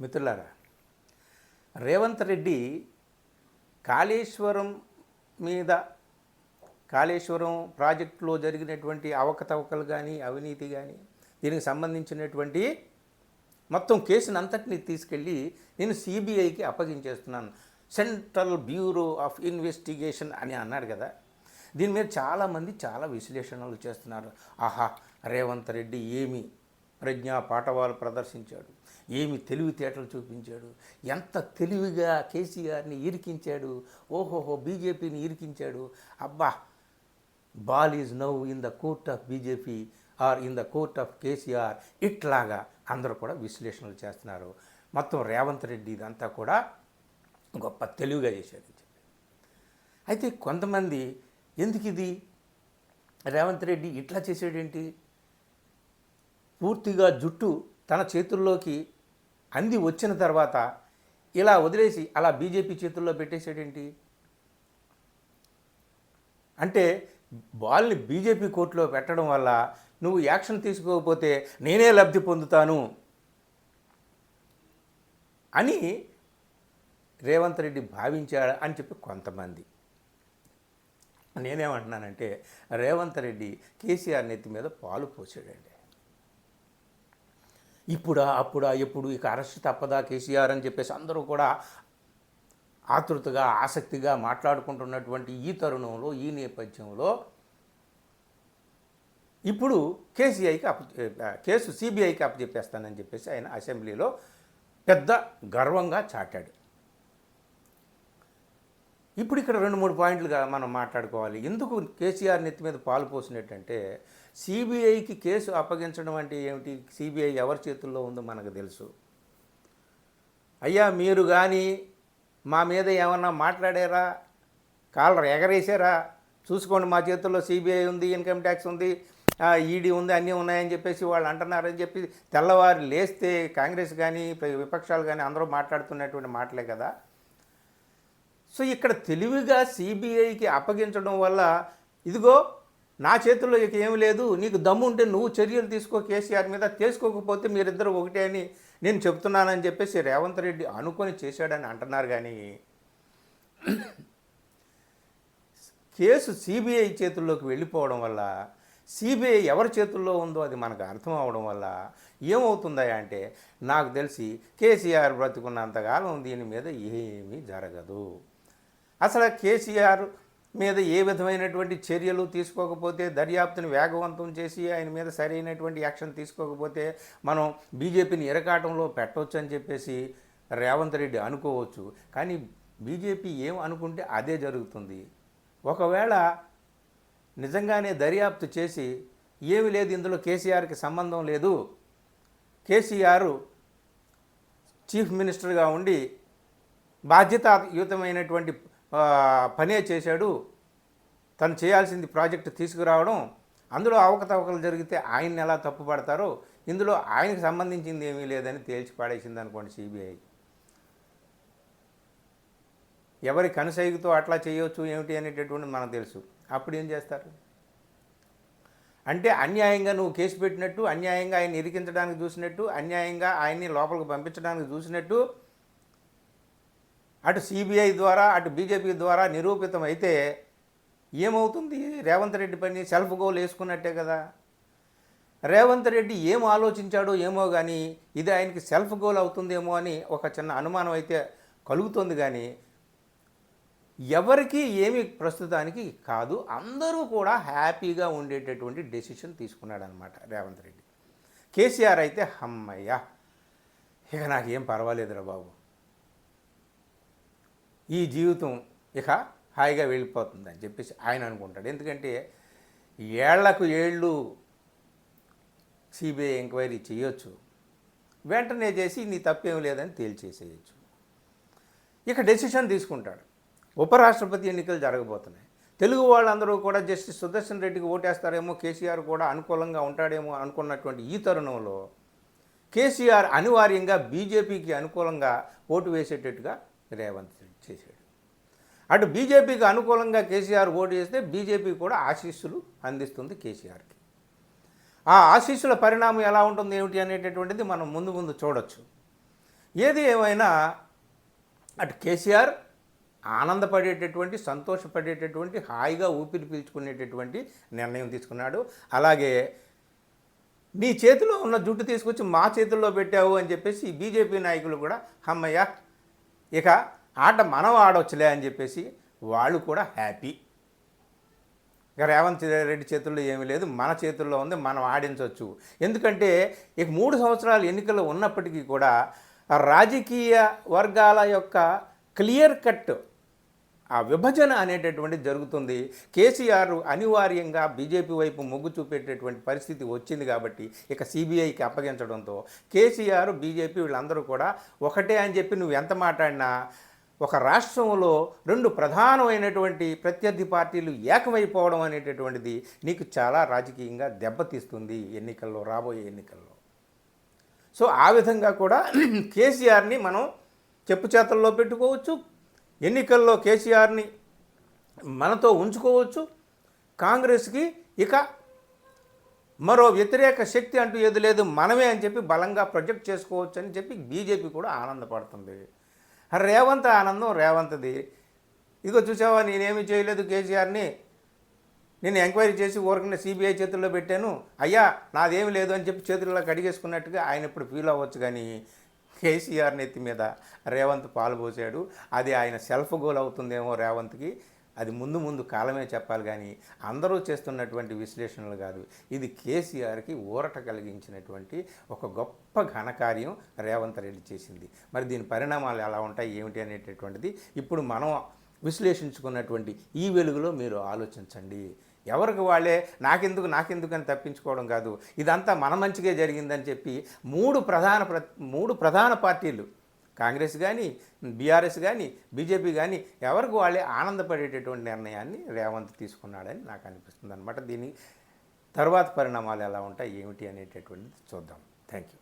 మిత్రులారా రేవంత్ రెడ్డి కాళేశ్వరం మీద కాళేశ్వరం ప్రాజెక్టులో జరిగినటువంటి అవకతవకలు కానీ అవినీతి కానీ దీనికి సంబంధించినటువంటి మొత్తం కేసును అంతటిని తీసుకెళ్ళి నేను సిబిఐకి అప్పగించేస్తున్నాను. సెంట్రల్ బ్యూరో ఆఫ్ ఇన్వెస్టిగేషన్ అని అన్నాడు కదా. దీని మీద చాలామంది చాలా విశ్లేషణలు చేస్తున్నారు. ఆహా రేవంత్ రెడ్డి ఏమి ప్రజ్ఞా పాఠవాలు ప్రదర్శించాడు. ఏమి తెలివితేటలు చూపించాడు. ఎంత తెలివిగా కేసీఆర్ని ఇరికించాడు. ఓహోహో బీజేపీని ఇరికించాడు. అబ్బా! Ball is now in the court of BJP or in the court of KCR. ఇట్లాగా అందరూ కూడా విశ్లేషణలు చేస్తున్నారు. మొత్తం రేవంత్ రెడ్డి ఇదంతా కూడా గొప్ప తెలివిగా చేశాడని చెప్పి అయితే కొంతమంది ఎందుకు ఇది రేవంత్ రెడ్డి ఇట్లా చేసాడేంటి పూర్తిగా జుట్టు తన చేతుల్లోకి అంది వచ్చిన తర్వాత ఇలా వదిలేసి అలా బీజేపీ చేతుల్లో పెట్టేసేటేంటి? అంటే బాల్ని బీజేపీ కోర్టులో పెట్టడం వల్ల నువ్వు యాక్షన్ తీసుకోకపోతే నేనే లబ్ధి పొందుతాను అని రేవంత్ రెడ్డి భావించాడు అని చెప్పి కొంతమంది. నేనేమంటున్నానంటే రేవంత్ రెడ్డి కేసీఆర్ నెత్తి మీద పాలు పోసాడండి. ఇప్పుడా అప్పుడా ఎప్పుడు? ఇక అరెస్ట్ తప్పదా కేసీఆర్ అని చెప్పేసి అందరూ కూడా ఆతృతగా ఆసక్తిగా మాట్లాడుకుంటున్నటువంటి ఈ తరుణంలో ఈ నేపథ్యంలో ఇప్పుడు కేసీఐకి అప్పు కేసు సిబిఐకి అప్పచెప్పేస్తానని చెప్పేసి ఆయన అసెంబ్లీలో పెద్ద గర్వంగా చాటాడు. ఇప్పుడు ఇక్కడ రెండు మూడు పాయింట్లుగా మనం మాట్లాడుకోవాలి. ఎందుకు కేసీఆర్ నెత్తి మీద పాలు పోసినట్టంటే సిబిఐకి కేసు అప్పగించడం అంటే ఏమిటి? సిబిఐ ఎవరి చేతుల్లో ఉందో మనకు తెలుసు. అయ్యా మీరు కానీ మా మీద ఏమన్నా మాట్లాడారా? కాలర్ ఎగరేసారా చూసుకోండి మా చేతుల్లో సిబిఐ ఉంది ఇన్కమ్ ట్యాక్స్ ఉంది ఈడీ ఉంది అన్నీ ఉన్నాయని చెప్పేసి వాళ్ళు అంటున్నారని చెప్పి తెల్లవారు లేస్తే కాంగ్రెస్ కానీ విపక్షాలు కానీ అందరూ మాట్లాడుతున్నటువంటి మాటలే కదా. సో ఇక్కడ తెలివిగా సిబిఐకి అప్పగించడం వల్ల ఇదిగో నా చేతుల్లో ఇక ఏమి లేదు నీకు దమ్ము ఉంటే నువ్వు చర్యలు తీసుకో కేసీఆర్ మీద తీసుకోకపోతే మీరిద్దరు ఒకటే అని నేను చెప్తున్నానని చెప్పేసి రేవంత్ రెడ్డి అనుకొని చేశాడని అంటున్నారు కానీ కేసు సిబిఐ చేతుల్లోకి వెళ్ళిపోవడం వల్ల సిబిఐ ఎవరి చేతుల్లో ఉందో అది మనకు అర్థం అవడం వల్ల ఏమవుతుందా అంటే నాకు తెలిసి కేసీఆర్ బ్రతుకున్నంతకాలం దీని మీద ఏమీ జరగదు. అసలు కేసీఆర్ మీద ఏ విధమైనటువంటి చర్యలు తీసుకోకపోతే దర్యాప్తుని వేగవంతం చేసి ఆయన మీద సరైనటువంటి యాక్షన్ తీసుకోకపోతే మనం బీజేపీని ఇరకాటంలో పెట్టవచ్చు అని చెప్పేసి రేవంత్ రెడ్డి అనుకోవచ్చు. కానీ బీజేపీ ఏం అనుకుంటే అదే జరుగుతుంది. ఒకవేళ నిజంగానే దర్యాప్తు చేసి ఏమి లేదు ఇందులో కేసీఆర్కి సంబంధం లేదు. కేసీఆర్ చీఫ్ మినిస్టర్గా ఉండి బాధ్యతాయుతమైనటువంటి పనే చేశాడు. తను చేయాల్సింది ప్రాజెక్టు తీసుకురావడం. అందులో అవకతవకలు జరిగితే ఆయన్ని ఎలా తప్పుపడతారో ఇందులో ఆయనకు సంబంధించింది ఏమీ లేదని తేల్చి పాడేసింది అనుకోండి సిబిఐ. ఎవరి కనుసైగుతో అట్లా చేయొచ్చు ఏమిటి అనేటటువంటి మనకు తెలుసు. అప్పుడు ఏం చేస్తారు? అంటే అన్యాయంగా నువ్వు కేసు పెట్టినట్టు అన్యాయంగా ఆయన ఇరికించడానికి చూసినట్టు అన్యాయంగా ఆయన్ని లోపలికి పంపించడానికి చూసినట్టు అటు సిబిఐ ద్వారా అటు బీజేపీ ద్వారా నిరూపితం అయితే ఏమవుతుంది? రేవంత్ రెడ్డి పని సెల్ఫ్ గోల్ వేసుకున్నట్టే కదా. రేవంత్ రెడ్డి ఏం ఆలోచించాడో ఏమో కానీ ఇది ఆయనకి సెల్ఫ్ గోల్ అవుతుందేమో అని ఒక చిన్న అనుమానం అయితే కలుగుతుంది కానీ ఎవరికి ఏమి ప్రస్తుతానికి కాదు. అందరూ కూడా హ్యాపీగా ఉండేటటువంటి డెసిషన్ తీసుకున్నాడు అనమాట రేవంత్ రెడ్డి. కేసీఆర్ అయితే హమ్మయ్యా ఇక నాకేం పర్వాలేదురా బాబు. ఈ జీవితం ఇక హాయిగా వెళ్ళిపోతుంది అని చెప్పేసి ఆయన అనుకుంటాడు. ఎందుకంటే ఏళ్ళకు ఏళ్ళు సిబిఐ ఎంక్వైరీ చేయొచ్చు. వెంటనే చేసి నీ తప్పేం లేదని తేల్చేసేయచ్చు. ఇక డెసిషన్ తీసుకుంటాడు. ఉపరాష్ట్రపతి ఎన్నికలు జరగబోతున్నాయి. తెలుగు వాళ్ళందరూ కూడా జస్టిస్ సుదర్శన్ రెడ్డికి ఓటేస్తారేమో కేసీఆర్ కూడా అనుకూలంగా ఉంటాడేమో అనుకున్నటువంటి ఈ తరుణంలో కేసీఆర్ అనివార్యంగా బీజేపీకి అనుకూలంగా ఓటు వేసేటట్టుగా రేవంత్ చేశాడు. అటు బీజేపీకి అనుకూలంగా కేసీఆర్ ఓటు చేస్తే బీజేపీ కూడా ఆశీస్సులు అందిస్తుంది కేసీఆర్కి. ఆ ఆశీస్సుల పరిణామం ఎలా ఉంటుంది ఏమిటి అనేటటువంటిది మనం ముందు ముందు చూడొచ్చు. ఏది ఏమైనా అటు కేసీఆర్ ఆనందపడేటటువంటి సంతోషపడేటటువంటి హాయిగా ఊపిరి పీల్చుకునేటటువంటి నిర్ణయం తీసుకున్నాడు. అలాగే నీ చేతిలో ఉన్న జుట్టు తీసుకొచ్చి మా చేతుల్లో పెట్టావు అని చెప్పేసి బీజేపీ నాయకులు కూడా అమ్మయ్య ఇక ఆట మనం ఆడవచ్చులే అని చెప్పేసి వాళ్ళు కూడా హ్యాపీ. ఇక రేవంత్ రెడ్డి చేతుల్లో ఏమీ లేదు మన చేతుల్లో ఉంది మనం ఆడించవచ్చు ఎందుకంటే ఇక మూడు సంవత్సరాలు ఎన్నికలు ఉన్నప్పటికీ కూడా రాజకీయ వర్గాల యొక్క క్లియర్ కట్ ఆ విభజన అనేటటువంటి జరుగుతుంది. కేసీఆర్ అనివార్యంగా బీజేపీ వైపు మొగ్గు చూపేటటువంటి పరిస్థితి వచ్చింది కాబట్టి ఇక సిబిఐకి అప్పగించడంతో కేసీఆర్ బీజేపీ వీళ్ళందరూ కూడా ఒకటే అని చెప్పి నువ్వు ఎంత మాట్లాడినా ఒక రాష్ట్రంలో రెండు ప్రధానమైనటువంటి ప్రత్యర్థి పార్టీలు ఏకమైపోవడం అనేటటువంటిది నీకు చాలా రాజకీయంగా దెబ్బతీస్తుంది ఎన్నికల్లో రాబోయే ఎన్నికల్లో. సో ఆ విధంగా కూడా కేసీఆర్ని మనం చెప్పు చేతల్లో పెట్టుకోవచ్చు ఎన్నికల్లో కేసీఆర్ని మనతో ఉంచుకోవచ్చు కాంగ్రెస్కి ఇక మరో వ్యతిరేక శక్తి అంటూ ఏది లేదు మనమే అని చెప్పి బలంగా ప్రొజెక్ట్ చేసుకోవచ్చు అని చెప్పి బీజేపీ కూడా ఆనందపడుతుంది. రేవంత్ ఆనందం రేవంత్ది. ఇదిగో చూసావా నేనేమి చేయలేదు కేసీఆర్ని. నేను ఎంక్వైరీ చేసి ఊరకనే సిబిఐ చేతుల్లో పెట్టాను. అయ్యా నాదేమి లేదు అని చెప్పి చేతుల్లో కడిగేసుకున్నట్టుగా ఆయన ఇప్పుడు ఫీల్ అవ్వచ్చు కానీ కేసీఆర్ నెత్తి మీద రేవంత్ పాలు పోసాడు. అది ఆయన సెల్ఫ్ గోల్ అవుతుందేమో రేవంత్కి. అది ముందు ముందు కాలమే చెప్పాలి కానీ అందరూ చేస్తున్నటువంటి విశ్లేషణలు కాదు. ఇది కేసీఆర్కి ఊరట కలిగించినటువంటి ఒక గొప్ప ఘనకార్యం రేవంత్ రెడ్డి చేసింది. మరి దీని పరిణామాలు ఎలా ఉంటాయి ఏమిటి అనేటటువంటిది ఇప్పుడు మనం విశ్లేషించుకున్నటువంటి ఈ వెలుగులో మీరు ఆలోచించండి. ఎవరికి వాళ్ళే నాకెందుకు నాకెందుకు అని తప్పించుకోవడం కాదు. ఇదంతా మన మంచిగా జరిగిందని చెప్పి మూడు ప్రధాన ప్ర మూడు ప్రధాన పార్టీలు కాంగ్రెస్ కానీ బీఆర్ఎస్ కానీ బీజేపీ కానీ ఎవరికి వాళ్ళే ఆనందపడేటటువంటి నిర్ణయాన్ని రేవంత్ తీసుకున్నాడని నాకు అనిపిస్తుంది అనమాట దీని తర్వాత పరిణామాలు ఎలా ఉంటాయి ఏమిటి అనేటటువంటిది చూద్దాం. Thank you